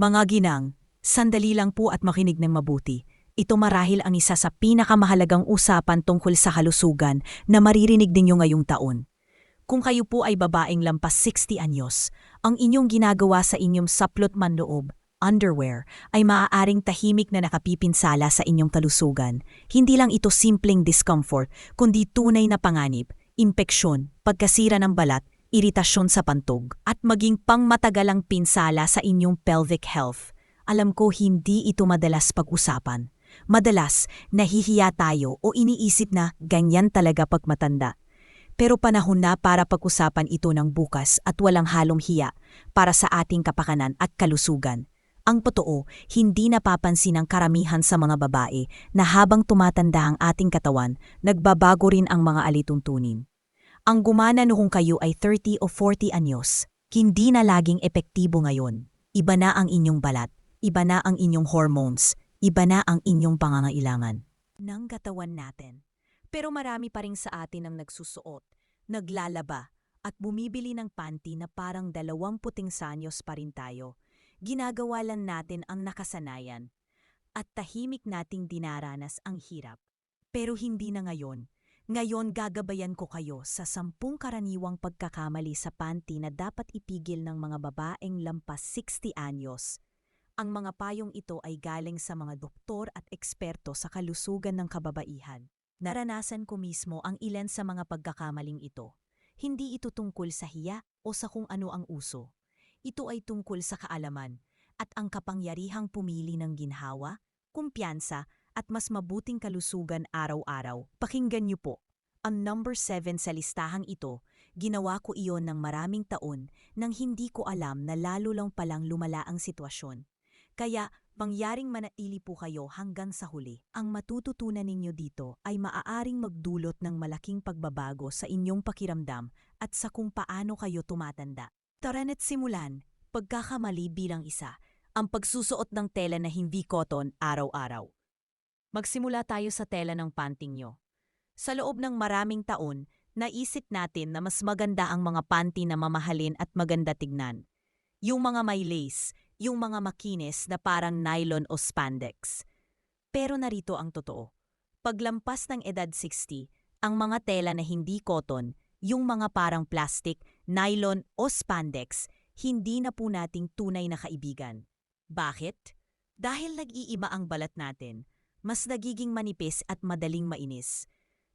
Mga ginang, sandali lang po at makinig ng mabuti. Ito marahil ang isa sa pinakamahalagang usapan tungkol sa kalusugan na maririnig ninyo ngayong taon. Kung kayo po ay babaeng lampas 60 anyos, ang inyong ginagawa sa inyong saplot manloob, underwear, ay maaaring tahimik na nakapipinsala sa inyong kalusugan. Hindi lang ito simpleng discomfort, kundi tunay na panganib, impeksyon, pagkasira ng balat, iritasyon sa pantog, at maging pangmatagalang pinsala sa inyong pelvic health. Alam ko hindi ito madalas pag-usapan. Madalas, nahihiya tayo o iniisip na ganyan talaga pag matanda. Pero panahon na para pag-usapan ito ng bukas at walang halong hiya para sa ating kapakanan at kalusugan. Ang totoo, hindi napapansin ng karamihan sa mga babae na habang tumatanda ang ating katawan, nagbabago rin ang mga alituntunin. Ang gumana noong kayo ay 30 o 40 anyos, hindi na laging epektibo ngayon. Iba na ang inyong balat, iba na ang inyong hormones, iba na ang inyong pangangailangan. Ng katawan natin. Pero marami pa rin sa atin ang nagsusuot, naglalaba, at bumibili ng panty na parang dalawamputeng sanyos pa rin tayo. Ginagawa lang natin ang nakasanayan. At tahimik nating dinaranas ang hirap. Pero hindi na ngayon. Ngayon gagabayan ko kayo sa sampung karaniwang pagkakamali sa panty na dapat ipigil ng mga babaeng lampas 60 anyos. Ang mga payong ito ay galing sa mga doktor at eksperto sa kalusugan ng kababaihan. Naranasan ko mismo ang ilan sa mga pagkakamaling ito. Hindi ito tungkol sa hiya o sa kung ano ang uso. Ito ay tungkol sa kaalaman at ang kapangyarihang pumili ng ginhawa, kumpiyansa at mas mabuting kalusugan araw-araw. Pakinggan niyo po. Ang number 7 sa listahang ito, ginawa ko iyon ng maraming taon nang hindi ko alam na lalo lang palang lumala ang sitwasyon. Kaya, mangyaring manatili po kayo hanggang sa huli. Ang matututunan ninyo dito ay maaaring magdulot ng malaking pagbabago sa inyong pakiramdam at sa kung paano kayo tumatanda. Tara na't simulan, pagkakamali bilang isa, ang pagsusuot ng tela na hindi cotton araw-araw. Magsimula tayo sa tela ng panting nyo. Sa loob ng maraming taon, naisip natin na mas maganda ang mga panty na mamahalin at maganda tignan. Yung mga may lace, yung mga makinis na parang nylon o spandex. Pero narito ang totoo. Paglampas ng edad 60, ang mga tela na hindi cotton, yung mga parang plastic, nylon o spandex, hindi na po nating tunay na kaibigan. Bakit? Dahil nag-iiba ang balat natin, mas nagiging manipis at madaling mainis.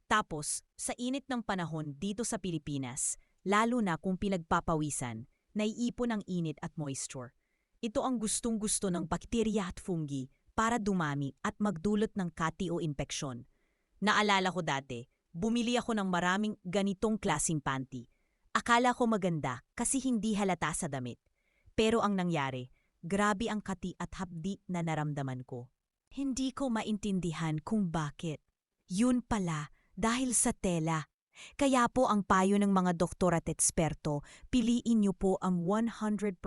Tapos, sa init ng panahon dito sa Pilipinas, lalo na kung pinagpapawisan, naiipon ang init at moisture. Ito ang gustong-gusto ng bakterya at fungi para dumami at magdulot ng kati o impeksyon. Naalala ko dati, bumili ako ng maraming ganitong klasing panty. Akala ko maganda kasi hindi halata sa damit. Pero ang nangyari, grabe ang kati at hapdi na naramdaman ko. Hindi ko maintindihan kung bakit. Yun pala, dahil sa tela. Kaya po ang payo ng mga doktor at eksperto, piliin niyo po ang 100%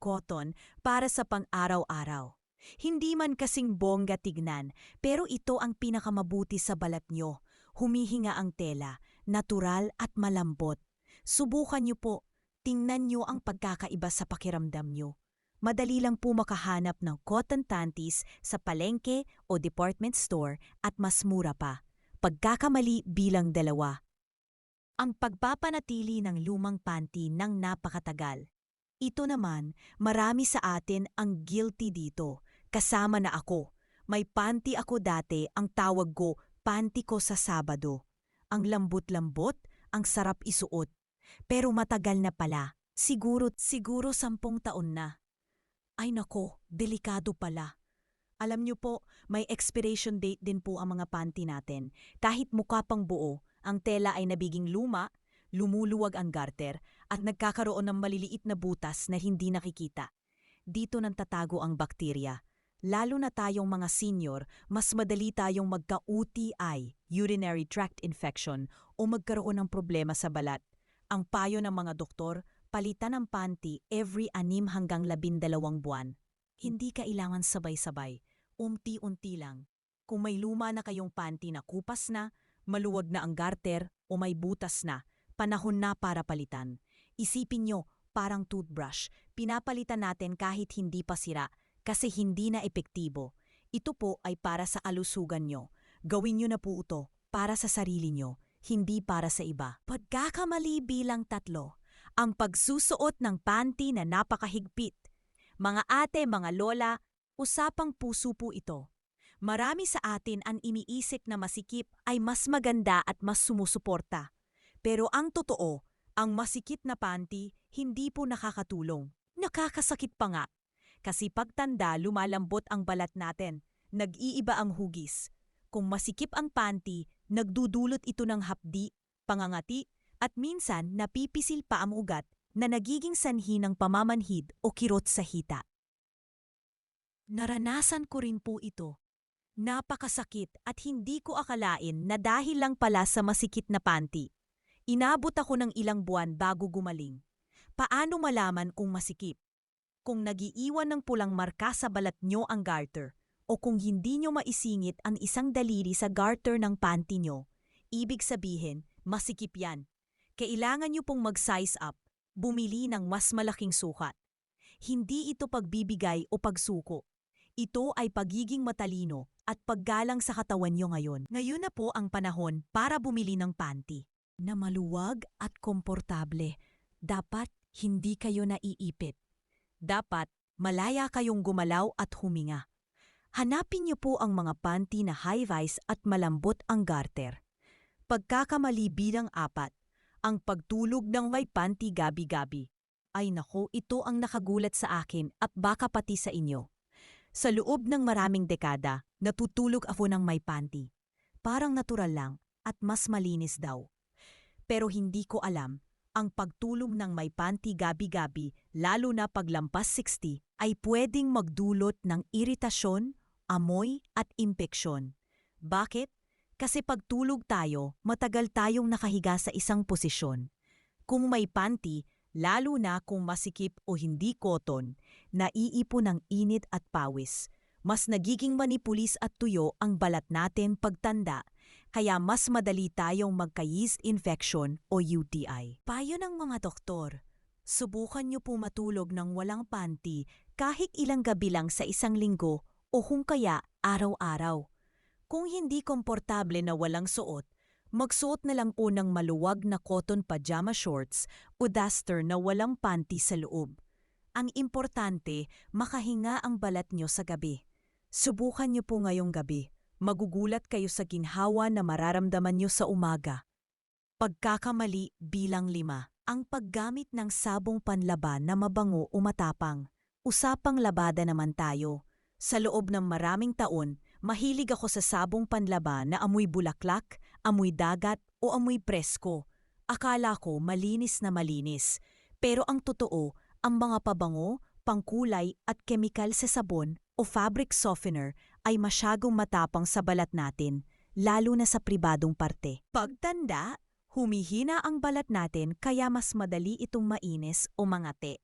cotton para sa pang-araw-araw. Hindi man kasing bongga tignan, pero ito ang pinakamabuti sa balat nyo. Humihinga ang tela, natural at malambot. Subukan niyo po, tingnan niyo ang pagkakaiba sa pakiramdam niyo. Madali lang po makahanap ng cotton panties sa palengke o department store at mas mura pa. Pagkakamali bilang dalawa ang pagpapanatili ng lumang panty ng napakatagal. Ito naman, marami sa atin ang guilty dito. Kasama na ako. May panty ako dati, ang tawag ko, panty ko sa Sabado. Ang lambot-lambot, ang sarap isuot. Pero matagal na pala. Siguro, siguro sampung taon na. Ay nako, delikado pala. Alam niyo po, may expiration date din po ang mga panty natin. Kahit mukha pang buo, ang tela ay nabiging luma, lumuluwag ang garter at nagkakaroon ng maliliit na butas na hindi nakikita. Dito nang tatago ang bakterya. Lalo na tayong mga senior, mas madali tayong magka-UTI, urinary tract infection, o magkaroon ng problema sa balat. Ang payo ng mga doktor, palitan ng panty every anim hanggang labindalawang buwan. Hindi kailangan sabay-sabay, unti-unti lang. Kung may luma na kayong panty na kupas na, maluwag na ang garter o may butas na, panahon na para palitan. Isipin nyo, parang toothbrush, pinapalitan natin kahit hindi pa sira kasi hindi na epektibo. Ito po ay para sa alusugan nyo. Gawin nyo na po ito para sa sarili nyo, hindi para sa iba. Pagkakamali bilang tatlo, ang pagsusuot ng panty na napakahigpit. Mga ate, mga lola, usapang puso po ito. Marami sa atin ang iniisip na masikip ay mas maganda at mas sumusuporta. Pero ang totoo, ang masikip na panty hindi po nakakatulong. Nakakasakit pa nga. Kasi pagtanda lumalambot ang balat natin, nag-iiba ang hugis. Kung masikip ang panty, nagdudulot ito ng hapdi, pangangati, at minsan napipisil pa ang ugat na nagiging sanhi ng pamamanhid o kirot sa hita. Naranasan ko rin po ito. Napakasakit at hindi ko akalain na dahil lang pala sa masikit na panty. Inabot ako ng ilang buwan bago gumaling. Paano malaman kung masikip? Kung nagiiwan ng pulang marka sa balat nyo ang garter o kung hindi nyo maisingit ang isang daliri sa garter ng panty nyo, ibig sabihin, masikip yan. Kailangan nyo pong mag-size up, bumili ng mas malaking sukat. Hindi ito pagbibigay o pagsuko. Ito ay pagiging matalino at paggalang sa katawan nyo ngayon. Ngayon na po ang panahon para bumili ng panty na maluwag at komportable. Dapat hindi kayo naiipit. Dapat malaya kayong gumalaw at huminga. Hanapin niyo po ang mga panty na high-rise at malambot ang garter. Pagkakamali bilang apat, ang pagtulog ng may panty gabi-gabi. Ay nako, ito ang nakagulat sa akin at baka pati sa inyo. Sa loob ng maraming dekada, natutulog ako ng may panty. Parang natural lang at mas malinis daw. Pero hindi ko alam, ang pagtulog ng may panty gabi-gabi, lalo na paglampas 60, ay pwedeng magdulot ng iritasyon, amoy at impeksyon. Bakit? Kasi pagtulog tayo, matagal tayong nakahiga sa isang posisyon. Kung may panty, lalo na kung masikip o hindi cotton, naiipon ng init at pawis. Mas nagiging manipulis at tuyo ang balat natin pagtanda, kaya mas madali tayong magka-yeast infection o UTI. Payo ng mga doktor, subukan niyo po matulog ng walang panty kahit ilang gabi lang sa isang linggo o kung kaya araw-araw. Kung hindi komportable na walang suot, magsuot na lang po ng maluwag na cotton pajama shorts o duster na walang panty sa loob. Ang importante, makahinga ang balat nyo sa gabi. Subukan niyo po ngayong gabi. Magugulat kayo sa ginhawa na mararamdaman niyo sa umaga. Pagkakamali bilang lima. Ang paggamit ng sabong panlaban na mabango o matapang. Usapang labada naman tayo. Sa loob ng maraming taon, mahilig ako sa sabong panlaban na amoy bulaklak, amoy dagat o amoy presko. Akala ko malinis na malinis. Pero ang totoo, ang mga pabango, pangkulay at kemikal sa sabon o fabric softener ay masyagong matapang sa balat natin, lalo na sa pribadong parte. Pagtanda, humihina ang balat natin kaya mas madali itong mainis o mangate.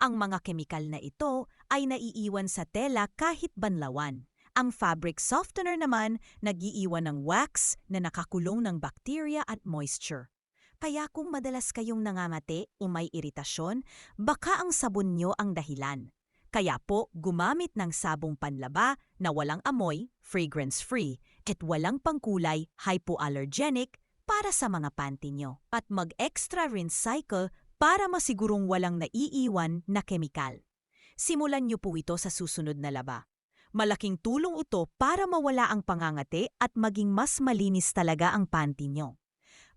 Ang mga kemikal na ito ay naiiwan sa tela kahit banlawan. Ang fabric softener naman nagiiwan ng wax na nakakulong ng bacteria at moisture. Kaya kung madalas kayong nangangate o may iritasyon, baka ang sabon nyo ang dahilan. Kaya po, gumamit ng sabong panlaba na walang amoy, fragrance-free, at walang pangkulay, hypoallergenic para sa mga panty nyo. At mag-extra rinse cycle para masigurong walang naiiwan na kemikal. Simulan nyo po ito sa susunod na laba. Malaking tulong ito para mawala ang pangangate at maging mas malinis talaga ang panty nyo.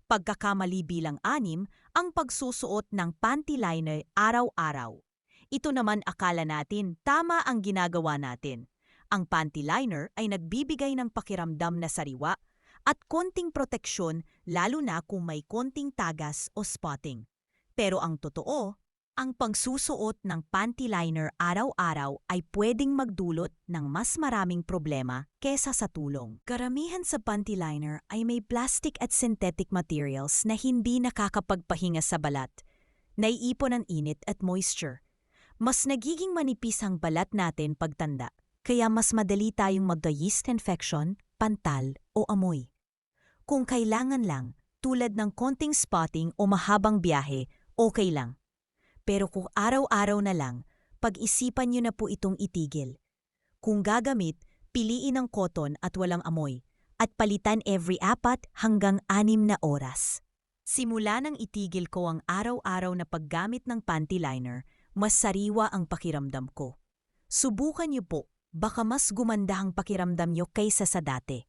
Pagkakamali bilang anim, ang pagsusuot ng panty liner araw-araw. Ito naman akala natin tama ang ginagawa natin. Ang panty liner ay nagbibigay ng pakiramdam na sariwa at konting proteksyon lalo na kung may konting tagas o spotting. Pero ang totoo, ang pagsusuot ng panty liner araw-araw ay pwedeng magdulot ng mas maraming problema kesa sa tulong. Karamihan sa panty liner ay may plastic at synthetic materials na hindi nakakapagpahinga sa balat. Naiipon ang init at moisture mas nagiging manipis ang balat natin pagtanda, kaya mas madali tayong magka-yeast infection, pantal o amoy. Kung kailangan lang, tulad ng konting spotting o mahabang biyahe, okay lang. Pero kung araw-araw na lang, pag-isipan nyo na po itong itigil. Kung gagamit, piliin ang cotton at walang amoy at palitan every apat hanggang anim na oras. Simula nang itigil ko ang araw-araw na paggamit ng panty liner, mas sariwa ang pakiramdam ko. Subukan niyo po, baka mas gumanda ang pakiramdam niyo kaysa sa dati.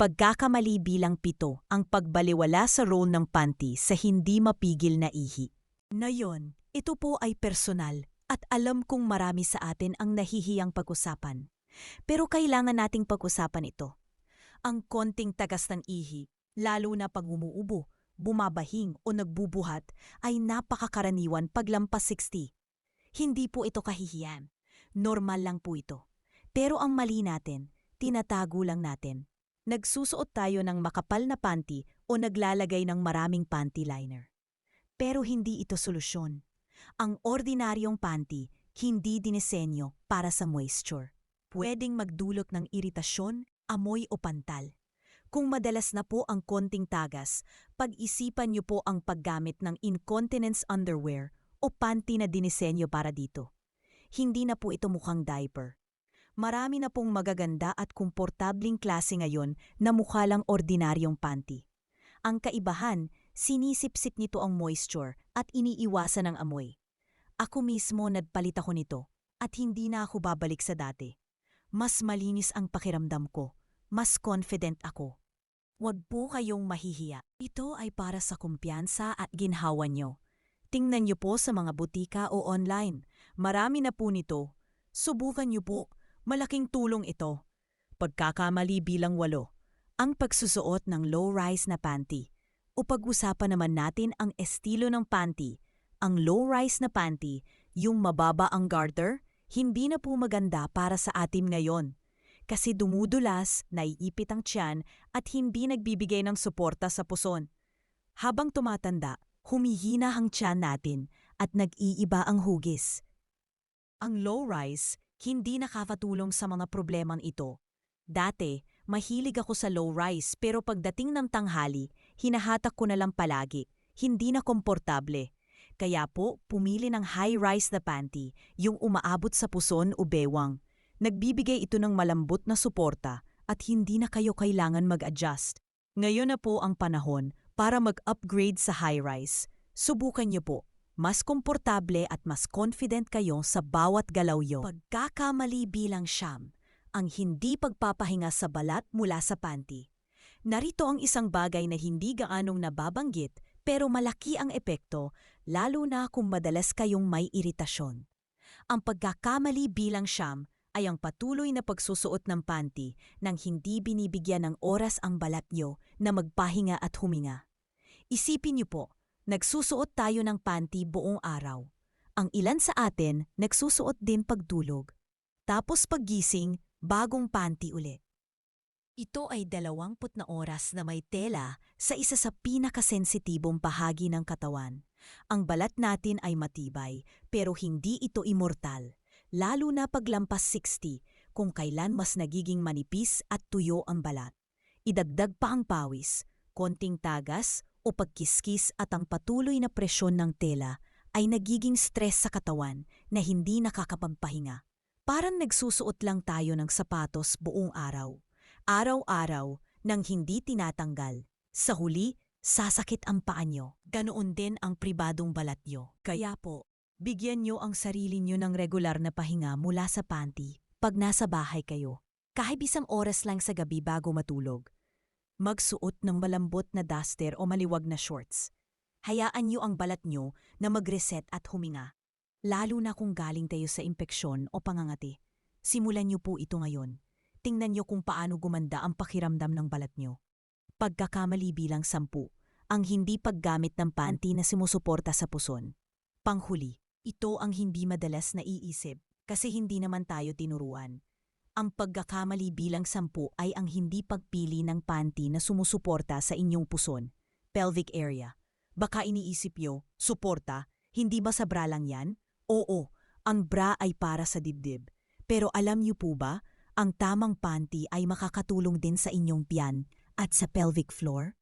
Pagkakamali bilang pito ang pagbaliwala sa roll ng panty sa hindi mapigil na ihi. Ngayon, ito po ay personal at alam kong marami sa atin ang nahihiyang pag-usapan. Pero kailangan nating pag-usapan ito. Ang konting tagas ng ihi, lalo na pag umuubo, bumabahing o nagbubuhat, ay napakakaraniwan paglampas 60. Hindi po ito kahihiyan. Normal lang po ito. Pero ang mali natin, tinatago lang natin. Nagsusuot tayo ng makapal na panty o naglalagay ng maraming panty liner. Pero hindi ito solusyon. Ang ordinaryong panty hindi dinisenyo para sa moisture. Pwedeng magdulot ng iritasyon, amoy o pantal. Kung madalas na po ang konting tagas, pag-isipan niyo po ang paggamit ng incontinence underwear o panty na dinisenyo para dito. Hindi na po ito mukhang diaper. Marami na pong magaganda at komportabling klase ngayon na mukha lang ordinaryong panty. Ang kaibahan, sinisipsip nito ang moisture at iniiwasan ang amoy. Ako mismo nagpalit ako nito at hindi na ako babalik sa dati. Mas malinis ang pakiramdam ko, mas confident ako. Huwag po kayong mahihiya. Ito ay para sa kumpiyansa at ginhawa nyo. Tingnan nyo po sa mga butika o online. Marami na po nito. Subukan nyo po. Malaking tulong ito. Pagkakamali bilang walo. Ang pagsusuot ng low-rise na panty. O pag-usapan naman natin ang estilo ng panty. Ang low-rise na panty, yung mababa ang garter, hindi na po maganda para sa atin ngayon. Kasi dumudulas, naiipit ang tiyan at hindi nagbibigay ng suporta sa puson. Habang tumatanda, humihina ang tiyan natin at nag-iiba ang hugis. Ang low-rise, hindi nakakatulong sa mga problemang ito. Dati, mahilig ako sa low-rise pero pagdating ng tanghali, hinahatak ko na lang palagi, hindi na komportable. Kaya po, pumili ng high-rise na panty, yung umaabot sa puson o bewang. Nagbibigay ito ng malambot na suporta at hindi na kayo kailangan mag-adjust. Ngayon na po ang panahon para mag-upgrade sa high-rise. Subukan niyo po. Mas komportable at mas confident kayo sa bawat galaw yo. Pagkakamali bilang siyam, ang hindi pagpapahinga sa balat mula sa panty. Narito ang isang bagay na hindi gaanong nababanggit pero malaki ang epekto lalo na kung madalas kayong may iritasyon. Ang pagkakamali bilang siyam ay ang patuloy na pagsusuot ng panty nang hindi binibigyan ng oras ang balat nyo na magpahinga at huminga. Isipin niyo po, nagsusuot tayo ng panty buong araw. Ang ilan sa atin nagsusuot din pagdulog. Tapos paggising, bagong panty ulit. Ito ay dalawamput na oras na may tela sa isa sa pinakasensitibong bahagi ng katawan. Ang balat natin ay matibay pero hindi ito immortal, lalo na paglampas 60 kung kailan mas nagiging manipis at tuyo ang balat. Idagdag pa ang pawis, konting tagas o pagkiskis at ang patuloy na presyon ng tela ay nagiging stress sa katawan na hindi nakakapagpahinga. Parang nagsusuot lang tayo ng sapatos buong araw araw-araw nang hindi tinatanggal. Sa huli, sasakit ang paa nyo. Ganoon din ang pribadong balat nyo. Kaya po, bigyan nyo ang sarili nyo ng regular na pahinga mula sa panty pag nasa bahay kayo. Kahit isang oras lang sa gabi bago matulog. Magsuot ng malambot na duster o maliwag na shorts. Hayaan nyo ang balat nyo na mag-reset at huminga. Lalo na kung galing tayo sa impeksyon o pangangati. Simulan nyo po ito ngayon tingnan nyo kung paano gumanda ang pakiramdam ng balat nyo. Pagkakamali bilang sampu, ang hindi paggamit ng panty na sumusuporta sa puson. Panghuli, ito ang hindi madalas naiisip kasi hindi naman tayo tinuruan. Ang pagkakamali bilang sampu ay ang hindi pagpili ng panty na sumusuporta sa inyong puson, pelvic area. Baka iniisip nyo, suporta, hindi ba sa bra lang yan? Oo, ang bra ay para sa dibdib. Pero alam niyo po ba, ang tamang panty ay makakatulong din sa inyong tiyan at sa pelvic floor?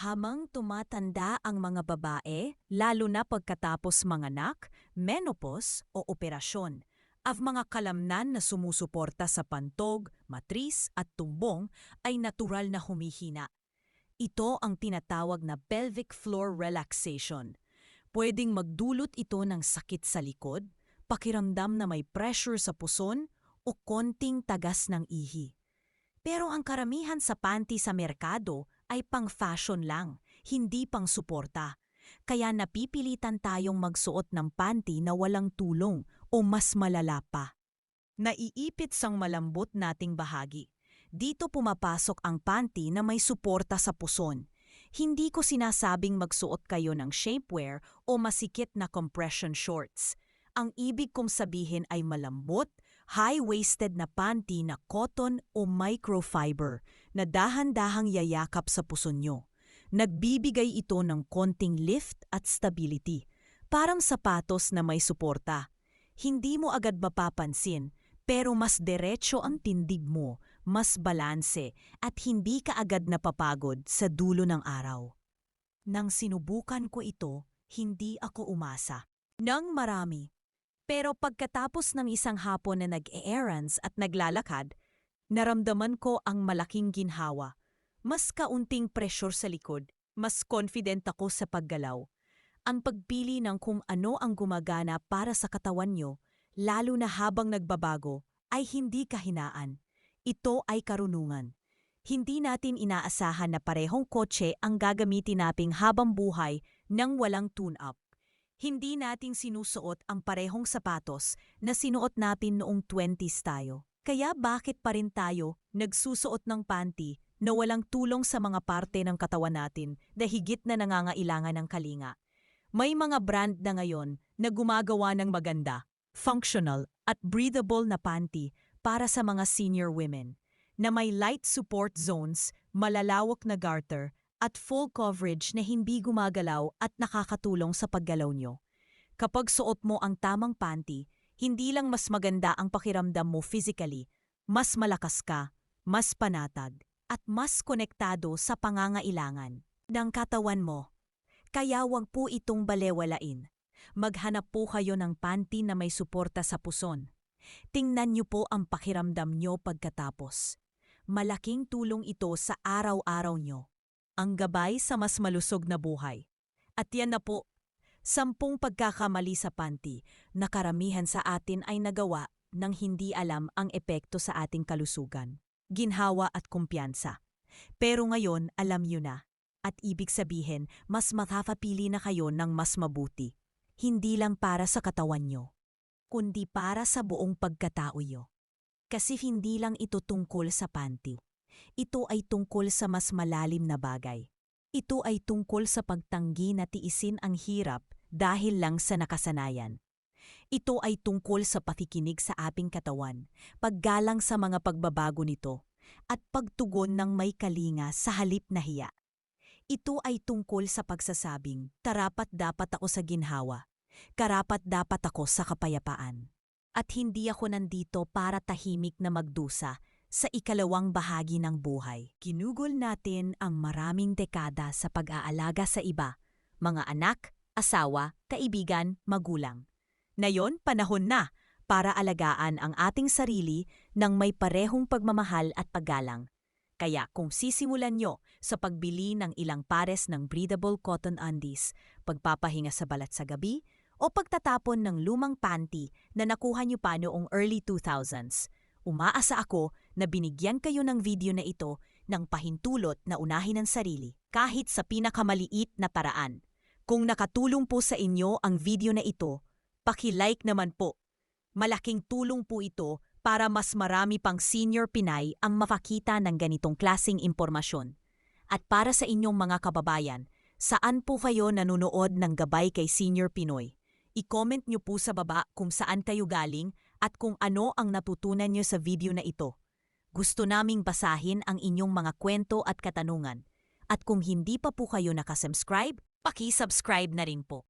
Hamang tumatanda ang mga babae, lalo na pagkatapos manganak, menopause o operasyon, ang mga kalamnan na sumusuporta sa pantog, matris at tumbong ay natural na humihina. Ito ang tinatawag na pelvic floor relaxation. Pwedeng magdulot ito ng sakit sa likod, pakiramdam na may pressure sa puson o konting tagas ng ihi. Pero ang karamihan sa panty sa merkado ay pang-fashion lang, hindi pang-suporta. Kaya napipilitan tayong magsuot ng panty na walang tulong o mas malala pa. Naiipit sang malambot nating bahagi. Dito pumapasok ang panty na may suporta sa puson. Hindi ko sinasabing magsuot kayo ng shapewear o masikip na compression shorts. Ang ibig kong sabihin ay malambot, high-waisted na panty na cotton o microfiber na dahan-dahang yayakap sa puson nyo. Nagbibigay ito ng konting lift at stability, parang sapatos na may suporta. Hindi mo agad mapapansin, pero mas diretso ang tindig mo, mas balanse, at hindi ka agad napapagod sa dulo ng araw. Nang sinubukan ko ito, hindi ako umasa. Nang marami. Pero pagkatapos ng isang hapon na nag-errands at naglalakad, naramdaman ko ang malaking ginhawa. Mas kaunting pressure sa likod, mas confident ako sa paggalaw. Ang pagpili ng kung ano ang gumagana para sa katawan nyo, lalo na habang nagbabago, ay hindi kahinaan. Ito ay karunungan. Hindi natin inaasahan na parehong kotse ang gagamitin nating habang buhay nang walang tune-up. Hindi nating sinusuot ang parehong sapatos na sinuot natin noong 20s tayo. Kaya bakit pa rin tayo nagsusuot ng panty na walang tulong sa mga parte ng katawan natin na higit na nangangailangan ng kalinga? May mga brand na ngayon na gumagawa ng maganda, functional at breathable na panty para sa mga senior women na may light support zones, malalawak na garter at full coverage na hindi gumagalaw at nakakatulong sa paggalaw nyo. Kapag suot mo ang tamang panty, hindi lang mas maganda ang pakiramdam mo physically, mas malakas ka, mas panatag, at mas konektado sa pangangailangan ng katawan mo. Kaya wag po itong balewalain. Maghanap po kayo ng panty na may suporta sa puson. Tingnan niyo po ang pakiramdam nyo pagkatapos. Malaking tulong ito sa araw-araw nyo ang gabay sa mas malusog na buhay. At yan na po, sampung pagkakamali sa panty na karamihan sa atin ay nagawa nang hindi alam ang epekto sa ating kalusugan, ginhawa at kumpiyansa. Pero ngayon alam nyo na, at ibig sabihin mas makakapili na kayo ng mas mabuti, hindi lang para sa katawan nyo, kundi para sa buong pagkatao nyo. Kasi hindi lang ito tungkol sa panty. Ito ay tungkol sa mas malalim na bagay. Ito ay tungkol sa pagtanggi na tiisin ang hirap dahil lang sa nakasanayan. Ito ay tungkol sa pakikinig sa ating katawan, paggalang sa mga pagbabago nito, at pagtugon ng may kalinga sa halip na hiya. Ito ay tungkol sa pagsasabing, tarapat dapat ako sa ginhawa, karapat dapat ako sa kapayapaan. At hindi ako nandito para tahimik na magdusa sa ikalawang bahagi ng buhay. Kinugol natin ang maraming dekada sa pag-aalaga sa iba, mga anak, asawa, kaibigan, magulang. Ngayon, panahon na para alagaan ang ating sarili ng may parehong pagmamahal at paggalang. Kaya kung sisimulan nyo sa pagbili ng ilang pares ng breathable cotton undies, pagpapahinga sa balat sa gabi, o pagtatapon ng lumang panty na nakuha nyo pa noong early 2000s, Umaasa ako na binigyan kayo ng video na ito ng pahintulot na unahin ang sarili kahit sa pinakamaliit na paraan. Kung nakatulong po sa inyo ang video na ito, paki-like naman po. Malaking tulong po ito para mas marami pang senior Pinay ang makakita ng ganitong klasing impormasyon. At para sa inyong mga kababayan, saan po kayo nanonood ng gabay kay Senior Pinoy? I-comment nyo po sa baba kung saan kayo galing at kung ano ang natutunan nyo sa video na ito. Gusto naming basahin ang inyong mga kwento at katanungan. At kung hindi pa po kayo nakasubscribe, paki-subscribe na rin po.